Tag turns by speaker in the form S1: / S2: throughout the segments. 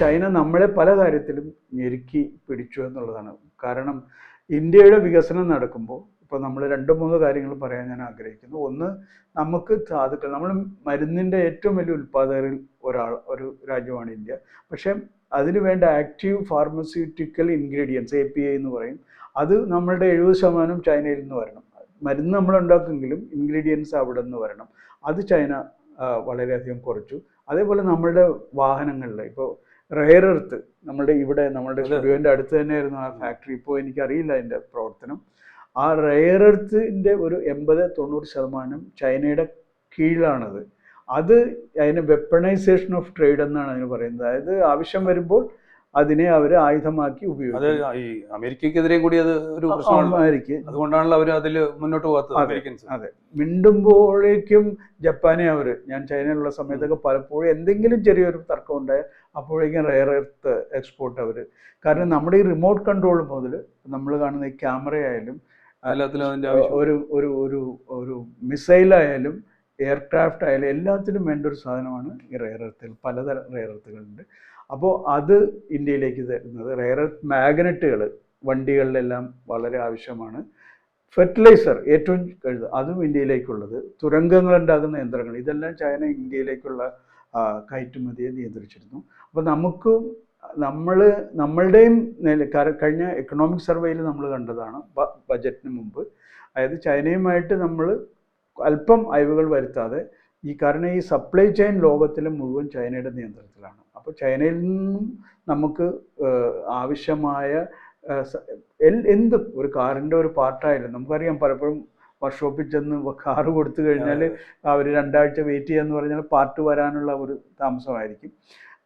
S1: China നമ്മളെ പല കാര്യത്തിലും ഞെരുക്കി പിടിച്ചു എന്നുള്ളതാണ്. കാരണം ഇന്ത്യയുടെ വികസനം നടക്കുമ്പോൾ ഇപ്പോൾ നമ്മൾ രണ്ട് മൂന്ന് കാര്യങ്ങൾ പറയാൻ ഞാൻ ആഗ്രഹിക്കുന്നു. ഒന്ന് നമുക്ക് സാധുക്കൾ നമ്മൾ മരുന്നിന്റെ ഏറ്റവും വലിയ ഉൽപ്പാദകരിൽ ഒരാൾ ഒരു രാജ്യമാണ് ഇന്ത്യ. പക്ഷേ അതിന് വേണ്ട active pharmaceutical ingredients A P I എന്ന് പറയും അത് നമ്മളുടെ എഴുപത് ശതമാനം ചൈനയിൽ നിന്ന് വരണം. മരുന്ന് നമ്മൾ ഉണ്ടാക്കുമെങ്കിലും ഇൻഗ്രീഡിയൻസ് അവിടെ നിന്ന് വരണം. അത് ചൈന വളരെയധികം കുറച്ചു. അതേപോലെ നമ്മളുടെ വാഹനങ്ങളിൽ ഇപ്പോൾ റെയർ എർത്ത് നമ്മുടെ ഇവിടെ നമ്മുടെ
S2: സ്റ്റുഡിയോന്റെ
S1: സ്റ്റുഡിയോന്റെ അടുത്ത് തന്നെയായിരുന്നു ആ ഫാക്ടറി ഇപ്പോൾ എനിക്കറിയില്ല അതിന്റെ പ്രവർത്തനം. ആ റെയർ എർത്തിന്റെ ഒരു എൺപത് തൊണ്ണൂറ് ശതമാനം ചൈനയുടെ കീഴിലാണത്. അത് അതിന് വെപ്പണൈസേഷൻ ഓഫ് ട്രേഡ് എന്നാണ് അതിന് പറയുന്നത്. അതായത് ആവശ്യം വരുമ്പോൾ അതിനെ അവർ ആയുധമാക്കി ഉപയോഗിക്കും
S2: ഈ അമേരിക്കക്കെതിരെയും കൂടി അത് ഒരു പ്രശ്നമാണ്
S1: ആയിരിക്കും
S2: അതുകൊണ്ടാണല്ലോ അവർ അതിൽ മുന്നോട്ട് പോകാത്തത് അമേരിക്കൻസ്.
S1: അതെ. മിണ്ടുമ്പോഴേക്കും ജപ്പാനെ അവർ ഞാൻ ചൈനയിലുള്ള സമയത്തൊക്കെ പലപ്പോഴും എന്തെങ്കിലും ചെറിയൊരു തർക്കം ഉണ്ടായാൽ അപ്പോഴേക്കും റെയർ എർത്ത് എക്സ്പോർട്ട് അവർ കാരണം നമ്മുടെ ഈ റിമോട്ട് കൺട്രോൾ മുതൽ നമ്മൾ കാണുന്ന ഈ ക്യാമറ ആയാലും ഒരു ഒരു ഒരു ഒരു മിസൈലായാലും എയർക്രാഫ്റ്റ് ആയാലും എല്ലാത്തിനും വേണ്ട ഒരു സാധനമാണ് ഈ റെയർ എർത്തുകൾ പലതരം റെയർ എർത്തുകളുണ്ട് അപ്പോൾ അത് ഇന്ത്യയിലേക്ക് തരുന്നത്. റെയർ എർത്ത് മാഗ്നറ്റുകൾ വണ്ടികളിലെല്ലാം വളരെ ആവശ്യമാണ്. ഫെർട്ടിലൈസർ ഏറ്റവും കഴുത് അതും ഇന്ത്യയിലേക്കുള്ളത്. തുരങ്കങ്ങൾ ഉണ്ടാകുന്ന യന്ത്രങ്ങൾ ഇതെല്ലാം ചൈന ഇന്ത്യയിലേക്കുള്ള കയറ്റുമതിയെ നിയന്ത്രിച്ചിരുന്നു. അപ്പോൾ നമുക്കും നമ്മൾ നമ്മളുടെയും കഴിഞ്ഞ എക്കണോമിക് സർവേയിൽ നമ്മൾ കണ്ടതാണ് ബജറ്റിന് മുമ്പ്. അതായത് ചൈനയുമായിട്ട് നമ്മൾ അല്പം അയവുകൾ വരുത്താതെ ഈ കാരണം ഈ സപ്ലൈ ചെയിൻ ലോകത്തിലെ മുഴുവൻ ചൈനയുടെ നിയന്ത്രണത്തിലാണ്. അപ്പോൾ ചൈനയിൽ നിന്നും നമുക്ക് ആവശ്യമായ എന്തും ഒരു കാറിന്റെ ഒരു പാർട്ടായാലും നമുക്കറിയാം പലപ്പോഴും വർക്ക്ഷോപ്പിൽ ചെന്ന് കാറ് കൊടുത്തു കഴിഞ്ഞാൽ അവർ രണ്ടാഴ്ച വെയിറ്റ് ചെയ്യാന്ന് പറഞ്ഞാൽ പാർട്ട് വരാനുള്ള ഒരു താമസമായിരിക്കും.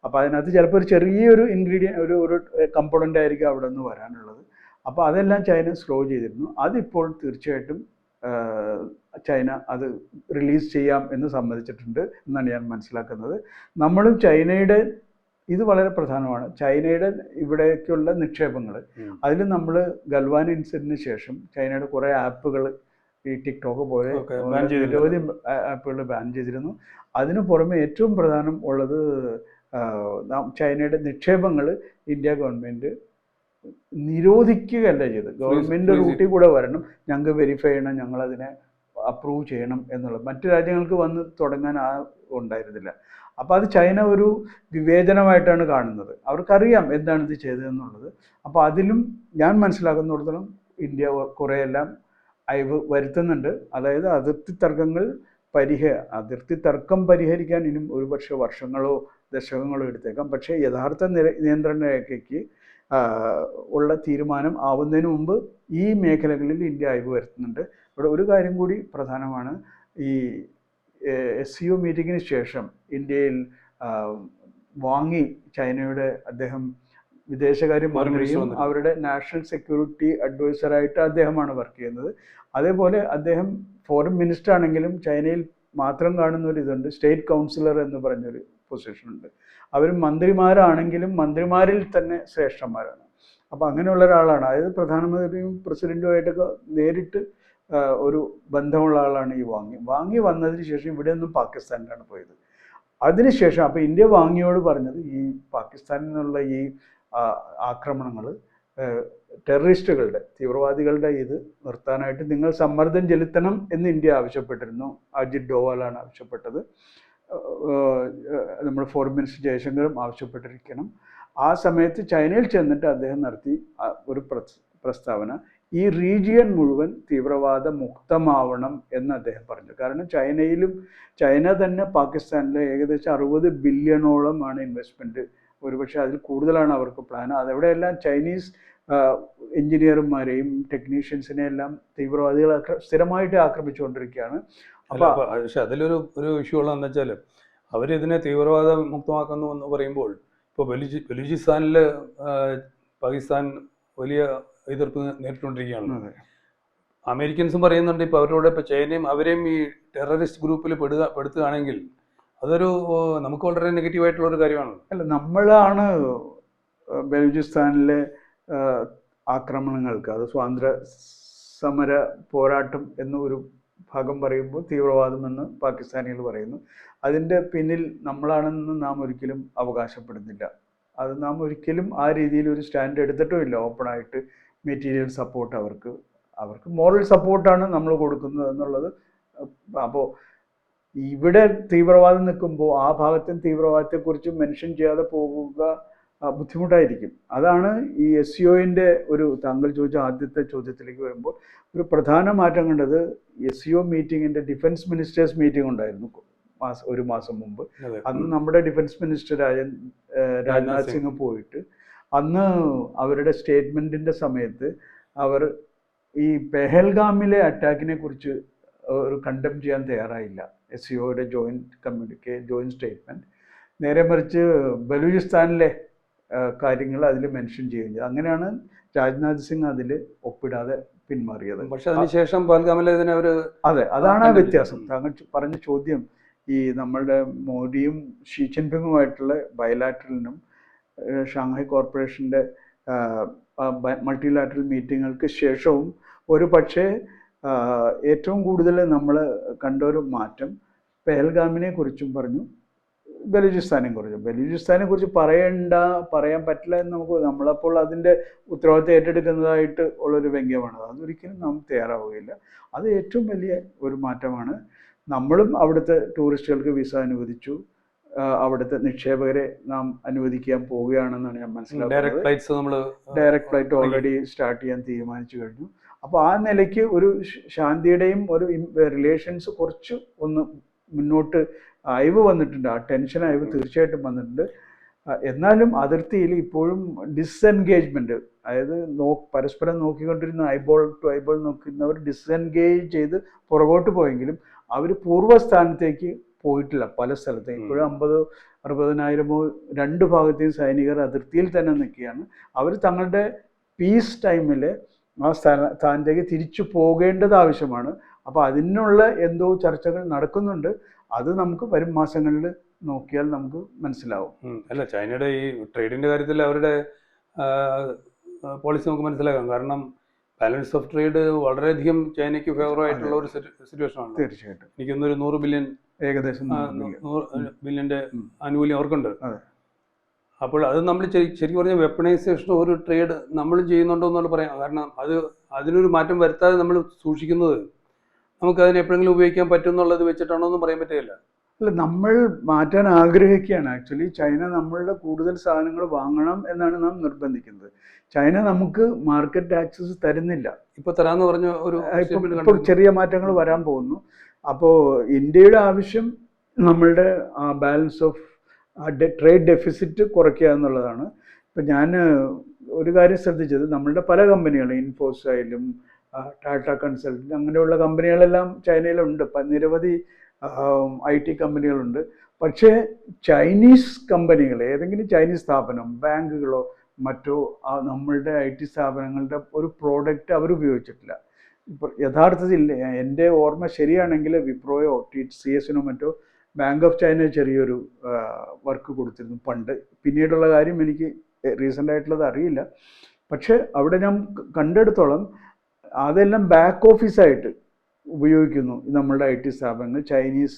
S1: അപ്പോൾ അതിനകത്ത് ചിലപ്പോൾ ഒരു ചെറിയൊരു ഇൻഗ്രീഡിയൻ ഒരു ഒരു കമ്പോണന്റ് ആയിരിക്കും അവിടെ നിന്ന് വരാനുള്ളത്. അപ്പോൾ അതെല്ലാം ചൈന സ്ലോ ചെയ്തിരുന്നു. അതിപ്പോൾ തീർച്ചയായിട്ടും ചൈന അത് റിലീസ് ചെയ്യാം എന്ന് സമ്മതിച്ചിട്ടുണ്ട് എന്നാണ് ഞാൻ മനസ്സിലാക്കുന്നത്. നമ്മളും ചൈനയുടെ ഇത് വളരെ പ്രധാനമാണ്. ചൈനയുടെ ഇവിടേക്കുള്ള നിക്ഷേപങ്ങൾ. അതിൽ നമ്മൾ ഗൽവാൻ ഇൻസിഡന്റിന് ശേഷം ചൈനയുടെ കുറേ ആപ്പുകൾ ഈ ടിക്ടോക്ക് പോലെ. നിരവധി ആപ്പുകൾ ബാൻ ചെയ്തിരുന്നു. അതിനു പുറമെ ഏറ്റവും പ്രധാനം ഉള്ളത് ചൈനയുടെ നിക്ഷേപങ്ങൾ ഇന്ത്യ ഗവൺമെന്റ് നിരോധിക്കുകയല്ല ചെയ്ത്
S2: ഗവൺമെന്റ്
S1: റൂട്ടിൽ കൂടെ വരണം. ഞങ്ങൾക്ക് വെരിഫൈ ചെയ്യണം. ഞങ്ങളതിനെ അപ്രൂവ് ചെയ്യണം എന്നുള്ളത്. മറ്റു രാജ്യങ്ങൾക്ക് വന്ന് തുടങ്ങാൻ ആ ഉണ്ടായിരുന്നില്ല. അപ്പോൾ അത് ചൈന ഒരു വിവേചനമായിട്ടാണ് കാണുന്നത്. അവർക്കറിയാം എന്താണ് ഇത് ചെയ്തതെന്നുള്ളത്. അപ്പോൾ അതിലും ഞാൻ മനസ്സിലാക്കുന്നിടത്തോളം ഇന്ത്യ കുറേയെല്ലാം അയവ് വരുത്തുന്നുണ്ട്. അതായത് അതിർത്തി തർക്കങ്ങൾ പരിഹ അതിർത്തി തർക്കം പരിഹരിക്കാൻ ഇനിയും ഒരുപക്ഷെ വർഷങ്ങളോ ദശകങ്ങളോ എടുത്തേക്കാം. പക്ഷേ യഥാർത്ഥ നിയന്ത്രണ രേഖയ്ക്ക് ഉള്ള തീരുമാനം ആവുന്നതിന് മുമ്പ് ഈ മേഖലകളിൽ ഇന്ത്യ അയവ് വരുത്തുന്നുണ്ട്. ഇവിടെ ഒരു കാര്യം കൂടി പ്രധാനമാണ്. ഈ എസ് സി ഒ മീറ്റിങ്ങിന് ശേഷം ഇന്ത്യയിൽ വാങ്ങി ചൈനയുടെ അദ്ദേഹം
S2: വിദേശകാര്യമന്ത്രിയും.
S1: അവരുടെ നാഷണൽ സെക്യൂരിറ്റി അഡ്വൈസറായിട്ട് അദ്ദേഹമാണ് വർക്ക് ചെയ്യുന്നത്. അതേപോലെ അദ്ദേഹം ഫോറിൻ മിനിസ്റ്റർ ആണെങ്കിലും ചൈനയിൽ മാത്രം കാണുന്ന ഒരു ഇതുണ്ട്. സ്റ്റേറ്റ് കൗൺസിലർ എന്ന് പറഞ്ഞൊരു പൊസിഷൻ ഉണ്ട്. അവർ മന്ത്രിമാരാണെങ്കിലും മന്ത്രിമാരിൽ തന്നെ ശ്രേഷ്ഠന്മാരാണ്. അപ്പോൾ അങ്ങനെയുള്ള ഒരാളാണ്. അതായത് പ്രധാനമന്ത്രിയും പ്രസിഡന്റുമായിട്ടൊക്കെ നേരിട്ട് ഒരു ബന്ധമുള്ള ആളാണ് ഈ വാങ്ങി. വാങ്ങി വന്നതിന് ശേഷം ഇവിടെ നിന്നും പാകിസ്ഥാനിലാണ് പോയത്. അതിനുശേഷം അപ്പോൾ ഇന്ത്യ വാങ്ങിയോട് പറഞ്ഞത് ഈ പാകിസ്ഥാനിൽ നിന്നുള്ള ഈ ആക്രമണങ്ങൾ ടെററിസ്റ്റുകളുടെ തീവ്രവാദികളുടെ ഇത് നിർത്താനായിട്ട് നിങ്ങൾ സമ്മർദ്ദം ചെലുത്തണം എന്ന് ഇന്ത്യ ആവശ്യപ്പെട്ടിരുന്നു. അജിത് ഡോവാലാണ് ആവശ്യപ്പെട്ടത്. നമ്മൾ ഫോറിൻ മിനിസ്റ്റർ ജയശങ്കറും ആവശ്യപ്പെട്ടിരിക്കണം. ആ സമയത്ത് ചൈനയിൽ ചെന്നിട്ട് അദ്ദേഹം നടത്തി ഒരു പ്രസ്- പ്രസ്താവന. ഈ റീജിയൻ മുഴുവൻ തീവ്രവാദ മുക്തമാവണം എന്ന് അദ്ദേഹം പറഞ്ഞു. കാരണം ചൈനയിലും ചൈന തന്നെ പാകിസ്ഥാനിലെ ഏകദേശം അറുപത് ബില്യണോളമാണ് ഇൻവെസ്റ്റ്മെന്റ് ഒരുപക്ഷെ അതിൽ കൂടുതലാണ് അവർക്ക് പ്ലാൻ അതെവിടെയെല്ലാം ചൈനീസ് എഞ്ചിനീയർമാരെയും ടെക്നീഷ്യൻസിനെ എല്ലാം തീവ്രവാദികൾ സ്ഥിരമായിട്ട് ആക്രമിച്ചുകൊണ്ടിരിക്കുകയാണ്.
S2: അപ്പോൾ
S1: അപ്പൊ
S2: അപ്പൊ പക്ഷെ അതിലൊരു ഒരു ഇഷ്യൂ ഉള്ളതെന്ന് വെച്ചാൽ അവരിതിനെ തീവ്രവാദ മുക്തമാക്കുന്നു എന്ന് പറയുമ്പോൾ ഇപ്പോൾ ബലൂചി ബലൂചിസ്ഥാനിൽ പാകിസ്ഥാൻ വലിയ എതിർപ്പ് നേരിട്ടുകൊണ്ടിരിക്കുകയാണ് അമേരിക്കൻസും പറയുന്നുണ്ട് ഇപ്പോൾ അവരോട് ഇപ്പോൾ ചൈനയും അവരെയും ഈ ടെററിസ്റ്റ് ഗ്രൂപ്പിൽ പെടുക പെടുത്തുകയാണെങ്കിൽ അതൊരു നമുക്ക് വളരെ നെഗറ്റീവായിട്ടുള്ള ഒരു കാര്യമാണ്.
S1: അല്ല നമ്മളാണ് ബലൂചിസ്ഥാനിലെ ആക്രമണങ്ങൾക്ക് അത് സ്വാതന്ത്ര്യ സമര പോരാട്ടം എന്ന ഒരു ഭാഗം പറയുമ്പോൾ തീവ്രവാദം എന്ന് പാകിസ്ഥാനികൾ പറയുന്നു. അതിന്റെ പിന്നിൽ നമ്മളാണെന്ന് നാം ഒരിക്കലും അവകാശപ്പെടുന്നില്ല. അത് നാം ഒരിക്കലും ആ രീതിയിൽ ഒരു സ്റ്റാൻഡ് എടുത്തിട്ടുമില്ല. ഓപ്പണായിട്ട് മെറ്റീരിയൽ സപ്പോർട്ട് അവർക്ക് അവർക്ക് മോറൽ സപ്പോർട്ടാണ് നമ്മൾ കൊടുക്കുന്നത് എന്നുള്ളത്. അപ്പോൾ ഇവിടെ തീവ്രവാദം നിൽക്കുമ്പോൾ ആ ഭാഗത്തും തീവ്രവാദത്തെക്കുറിച്ച് മെൻഷൻ ചെയ്യാതെ പോകുക ബുദ്ധിമുട്ടായിരിക്കും. അതാണ് ഈ എസ് സി ഒന്റെ ഒരു താങ്കൾ ചോദിച്ച ആദ്യത്തെ ചോദ്യത്തിലേക്ക് വരുമ്പോൾ ഒരു പ്രധാന മാറ്റം കണ്ടത് എസ് സി ഒ മീറ്റിങ്ങിന്റെ ഡിഫൻസ് മിനിസ്റ്റേഴ്സ് മീറ്റിംഗ് ഉണ്ടായിരുന്നു മാസം ഒരു മാസം മുമ്പ്. അന്ന് നമ്മുടെ ഡിഫൻസ് മിനിസ്റ്റർ രാജൻ രാജ്നാഥ് സിംഗ്. പോയിട്ട് അന്ന് അവരുടെ സ്റ്റേറ്റ്മെന്റിന്റെ സമയത്ത് അവർ ഈ പെഹൽഗാമിലെ അറ്റാക്കിനെ കുറിച്ച് ഒരു കണ്ടം ചെയ്യാൻ തയ്യാറായില്ല. എസ് സിഒയുടെ ജോയിന്റ് കമ്മ്യൂണിക്കേ ജോയിന്റ് സ്റ്റേറ്റ്മെന്റ് നേരെ മറിച്ച് ബലൂചിസ്ഥാനിലെ കാര്യങ്ങൾ അതിൽ മെൻഷൻ ചെയ്യുകയും ചെയ്തു. അങ്ങനെയാണ് രാജ്നാഥ് സിംഗ് അതിൽ ഒപ്പിടാതെ പിന്മാറിയത്.
S2: പക്ഷെ അതിനുശേഷം പഹൽഗാമിലെ ഇതിനെ ഒരു
S1: അതെ അതാണ് ആ വ്യത്യാസം. താങ്കൾ പറഞ്ഞ ചോദ്യം ഈ നമ്മളുടെ മോദിയും ഷീ ജിൻപിങ്ങുമായിട്ടുള്ള ബയലാറ്ററലിനും ഷാങ്ഹായ് കോർപ്പറേഷന്റെ മൾട്ടിലാറ്ററൽ മീറ്റിങ്ങുകൾക്ക് ശേഷവും ഒരു പക്ഷേ ഏറ്റവും കൂടുതൽ നമ്മൾ കണ്ട ഒരു മാറ്റം പെഹൽഗാമിനെ കുറിച്ചും പറഞ്ഞു ബലൂചിസ്ഥാനെ കുറിച്ചും. ബലൂചിസ്ഥാനെ കുറിച്ച് പറയണ്ട പറയാൻ പറ്റില്ല എന്ന് നമുക്ക് നമ്മളപ്പോൾ അതിന്റെ ഉത്തരവാദിത്തം ഏറ്റെടുക്കുന്നതായിട്ട് ഉള്ളൊരു വ്യംഗ്യമാണ്. അതൊരിക്കലും നാം തയ്യാറാവുകയില്ല. അത് ഏറ്റവും വലിയ ഒരു മാറ്റമാണ്. നമ്മളും അവിടുത്തെ ടൂറിസ്റ്റുകൾക്ക് വിസ അനുവദിച്ചു. അവിടുത്തെ നിക്ഷേപകരെ നാം അനുവദിക്കാൻ പോവുകയാണെന്നാണ് ഞാൻ
S2: മനസ്സിലാക്കുന്നത്.
S1: മനസ്സിലാക്കുന്നത്
S2: ഫ്ലൈറ്റ്സ് നമ്മൾ
S1: ഡയറക്റ്റ് ഫ്ലൈറ്റ് ഓൾറെഡി സ്റ്റാർട്ട് ചെയ്യാൻ തീരുമാനിച്ചു കഴിഞ്ഞു. അപ്പോൾ ആ നിലയ്ക്ക് ഒരു ശാന്തിയുടെയും ഒരു റിലേഷൻസ് കുറച്ച് ഒന്ന് മുന്നോട്ട് അയവ് വന്നിട്ടുണ്ട്. ആ ടെൻഷൻ അയവ് തീർച്ചയായിട്ടും വന്നിട്ടുണ്ട്. എന്നാലും അതിർത്തിയിൽ ഇപ്പോഴും ഡിസ്എൻഗേജ്മെന്റ് അതായത് നോ പരസ്പരം നോക്കിക്കൊണ്ടിരുന്ന ഐബോൾ ടു ഐബോൾ നോക്കുന്നവർ ഡിസ്എൻഗേജ് ചെയ്ത് പുറകോട്ട് പോയെങ്കിലും അവർ പൂർവസ്ഥാനത്തേക്ക് പോയിട്ടില്ല പല സ്ഥലത്തും. ഇപ്പോഴും അമ്പത് അറുപതിനായിരമോ രണ്ട് ഭാഗത്തെയും സൈനികർ അതിർത്തിയിൽ തന്നെ നിൽക്കുകയാണ്. അവർ തങ്ങളുടെ പീസ് ടൈമിൽ ആ സ്ഥല സ്ഥാനത്തേക്ക് തിരിച്ചു പോകേണ്ടത് ആവശ്യമാണ്. അപ്പോൾ അതിനുള്ള എന്തോ ചർച്ചകൾ നടക്കുന്നുണ്ട്. അത് നമുക്ക് വരും മാസങ്ങളിൽ നോക്കിയാൽ നമുക്ക് മനസ്സിലാവും.
S2: അല്ല ചൈനയുടെ ഈ ട്രേഡിന്റെ കാര്യത്തിൽ അവരുടെ പോളിസി നമുക്ക് മനസ്സിലാക്കാം. കാരണം ബാലൻസ് ഓഫ് ട്രേഡ് വളരെയധികം ചൈനയ്ക്ക് ഫേവർ ആയിട്ടുള്ള ഒരു സിറ്റുവേഷൻ ആണ്.
S1: തീർച്ചയായിട്ടും.
S2: എനിക്കൊന്നൊരു നൂറ് ബില്യൺ
S1: ഏകദേശം
S2: ബില്യന്റെ ആനുകൂല്യം അവർക്കുണ്ട്. അപ്പോൾ അത് നമ്മൾ ശരി- ശരിക്കും പറഞ്ഞ വെപ്പണൈസേഷൻ ഒരു ട്രേഡ് നമ്മൾ ചെയ്യുന്നുണ്ടോ എന്നുള്ള പറയാം. കാരണം അത് അതിനൊരു മാറ്റം വരുത്താതെ നമ്മൾ സൂക്ഷിക്കുന്നത് നമുക്ക് അതിനെ എപ്പോഴെങ്കിലും ഉപയോഗിക്കാൻ പറ്റും എന്നുള്ളത് വെച്ചിട്ടാണോ എന്ന് പറയാൻ പറ്റുകയില്ല.
S1: അല്ല നമ്മൾ മാറ്റാൻ ആഗ്രഹിക്കുകയാണ്. ആക്ച്വലി ചൈന നമ്മളുടെ കൂടുതൽ സാധനങ്ങൾ വാങ്ങണം എന്നാണ് നാം നിർബന്ധിക്കുന്നത്. ചൈന നമുക്ക് മാർക്കറ്റ് ആക്സസ് തരുന്നില്ല.
S2: ഇപ്പൊ തരാന്ന് പറഞ്ഞ ഒരു.
S1: ചെറിയ മാറ്റങ്ങൾ വരാൻ പോകുന്നു. അപ്പോൾ ഇന്ത്യയുടെ ആവശ്യം നമ്മളുടെ ബാലൻസ് ഓഫ് ട്രേഡ് ഡെഫിസിറ്റ് കുറയ്ക്കുക എന്നുള്ളതാണ്. ഇപ്പം ഞാൻ ഒരു കാര്യം ശ്രദ്ധിച്ചത് നമ്മളുടെ പല കമ്പനികളും ഇൻഫോസ് ആയാലും ടാറ്റ കൺസൾട്ടിങ് അങ്ങനെയുള്ള കമ്പനികളെല്ലാം ചൈനയിലുണ്ട്. നിരവധി ഐ ടി കമ്പനികളുണ്ട് പക്ഷേ ചൈനീസ് കമ്പനികൾ ഏതെങ്കിലും ചൈനീസ് സ്ഥാപനം ബാങ്കുകളോ മറ്റോ നമ്മളുടെ ഐ ടി സ്ഥാപനങ്ങളുടെ ഒരു പ്രോഡക്റ്റ് അവർ ഉപയോഗിച്ചിട്ടില്ല യഥാർത്ഥത്തിൽ എന്റെ ഓർമ്മ ശരിയാണെങ്കിൽ വിപ്രോയോ ടി സി എസിനോ മറ്റോ ബാങ്ക് ഓഫ് ചൈന ചെറിയൊരു വർക്ക് കൊടുത്തിരുന്നു പണ്ട്. പിന്നീടുള്ള കാര്യം എനിക്ക് റീസെന്റ് ആയിട്ടുള്ളത് അറിയില്ല. പക്ഷേ അവിടെ ഞാൻ കണ്ടെടുത്തോളം അതെല്ലാം ബാക്ക് ഓഫീസായിട്ട് ഉപയോഗിക്കുന്നു നമ്മളുടെ ഐ ടി സ്ഥാപനങ്ങൾ. ചൈനീസ്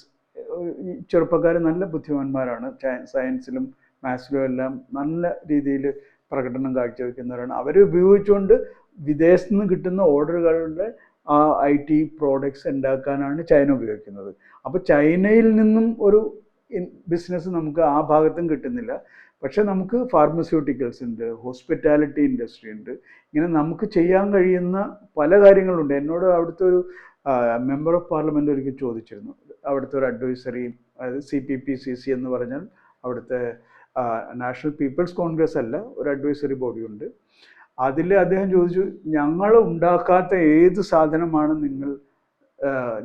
S1: ചെറുപ്പക്കാർ നല്ല ബുദ്ധിമാന്മാരാണ്. സയൻസിലും മാത്സിലും എല്ലാം നല്ല രീതിയിൽ പ്രകടനം കാഴ്ചവെക്കുന്നവരാണ്. അവരെ ഉപയോഗിച്ചുകൊണ്ട് വിദേശത്ത് നിന്ന് കിട്ടുന്ന ഓർഡറുകളുടെ ആ ഐ ടി പ്രോഡക്ട്സ് ഉണ്ടാക്കാനാണ് ചൈന ഉപയോഗിക്കുന്നത്. അപ്പോൾ ചൈനയിൽ നിന്നും ഒരു ബിസിനസ് നമുക്ക് ആ ഭാഗത്തും കിട്ടുന്നില്ല. പക്ഷേ നമുക്ക് ഫാർമസ്യൂട്ടിക്കൽസ് ഉണ്ട് ഹോസ്പിറ്റാലിറ്റി ഇൻഡസ്ട്രി ഉണ്ട്. ഇങ്ങനെ നമുക്ക് ചെയ്യാൻ കഴിയുന്ന പല കാര്യങ്ങളുണ്ട്. എന്നോട് അവിടുത്തെ ഒരു മെമ്പർ ഓഫ് പാർലമെന്റ് ഒരിക്കൽ ചോദിച്ചിരുന്നു. അവിടുത്തെ ഒരു അഡ്വൈസറി അതായത് C P P C C എന്ന് പറഞ്ഞാൽ അവിടുത്തെ നാഷണൽ പീപ്പിൾസ് കോൺഗ്രസ് അല്ല ഒരു അഡ്വൈസറി ബോഡിയുണ്ട് അതിൽ അദ്ദേഹം ചോദിച്ചു ഞങ്ങൾ ഉണ്ടാക്കാത്ത ഏത് സാധനമാണ് നിങ്ങൾ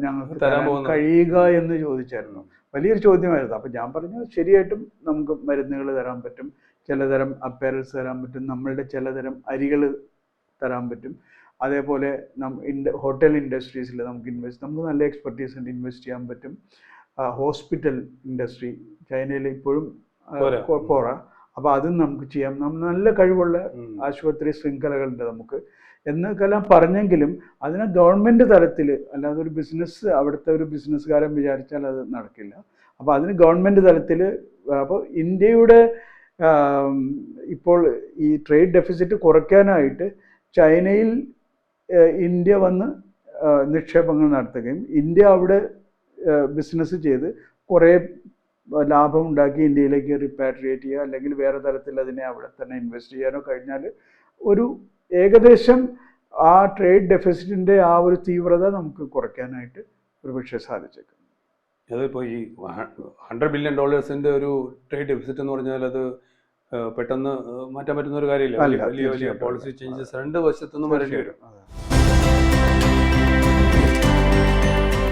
S1: ഞങ്ങൾക്ക്
S2: തരാൻ
S1: കഴിയുക എന്ന് ചോദിച്ചായിരുന്നു. വലിയൊരു ചോദ്യമായിരുന്നു. അപ്പം ഞാൻ പറഞ്ഞു ശരിയായിട്ടും നമുക്ക് മരുന്നുകൾ തരാൻ പറ്റും ചിലതരം അപ്പയറൽസ് തരാൻ പറ്റും നമ്മളുടെ ചിലതരം അരികൾ തരാൻ പറ്റും. അതേപോലെ നം ഇൻഡ ഹോട്ടൽ ഇൻഡസ്ട്രീസിൽ നമുക്ക് ഇൻവെസ്റ്റ് നമുക്ക് നല്ല എക്സ്പെർട്ടീസ് ഉണ്ട് ഇൻവെസ്റ്റ് ചെയ്യാൻ പറ്റും. ഹോസ്പിറ്റൽ ഇൻഡസ്ട്രി ചൈനയിൽ ഇപ്പോഴും
S2: പോരാ.
S1: അപ്പോൾ അതും നമുക്ക് ചെയ്യാം. നമ്മൾ നല്ല കഴിവുള്ള. ആശുപത്രി ശൃംഖലകളുണ്ട് നമുക്ക്. എന്നൊക്കെല്ലാം പറഞ്ഞെങ്കിലും അതിനെ ഗവൺമെന്റ് തലത്തിൽ അല്ലാതെ ഒരു ബിസിനസ് അവിടുത്തെ ഒരു ബിസിനസ്സുകാരൻ വിചാരിച്ചാൽ അത് നടക്കില്ല. അപ്പോൾ അതിന് ഗവൺമെന്റ് തലത്തിൽ അപ്പോൾ ഇന്ത്യയുടെ ഇപ്പോൾ ഈ ട്രേഡ് ഡെഫിസിറ്റ് കുറയ്ക്കാനായിട്ട് ചൈനയിൽ ഇന്ത്യ വന്ന് നിക്ഷേപങ്ങൾ നടത്തുകയും ഇന്ത്യ അവിടെ ബിസിനസ് ചെയ്ത് കുറേ ലാഭം ഉണ്ടാക്കി ഇന്ത്യയിലേക്ക് റിപ്പാട്രിയേറ്റ് ചെയ്യുക അല്ലെങ്കിൽ വേറെ തരത്തിൽ അതിനെ അവിടെ തന്നെ ഇൻവെസ്റ്റ് ചെയ്യാനോ കഴിഞ്ഞാൽ ഒരു ഏകദേശം ആ ട്രേഡ് ഡെഫിസിറ്റിന്റെ ആ ഒരു തീവ്രത നമുക്ക് കുറയ്ക്കാനായിട്ട് ഒരുപക്ഷെ സാധിച്ചേക്കും.
S2: അതിപ്പോൾ ഈ ഹൺഡ്രഡ് ബില്യൺ ഡോളേഴ്സിന്റെ ഒരു ട്രേഡ് ഡെഫിസിറ്റ് എന്ന് പറഞ്ഞാൽ അത് പെട്ടെന്ന് മാറ്റാൻ പറ്റുന്ന ഒരു കാര്യമില്ല? വലിയ വലിയ പോളിസി ചേഞ്ചസ് രണ്ട് വശത്തുനിന്നും വരേണ്ടി വരും.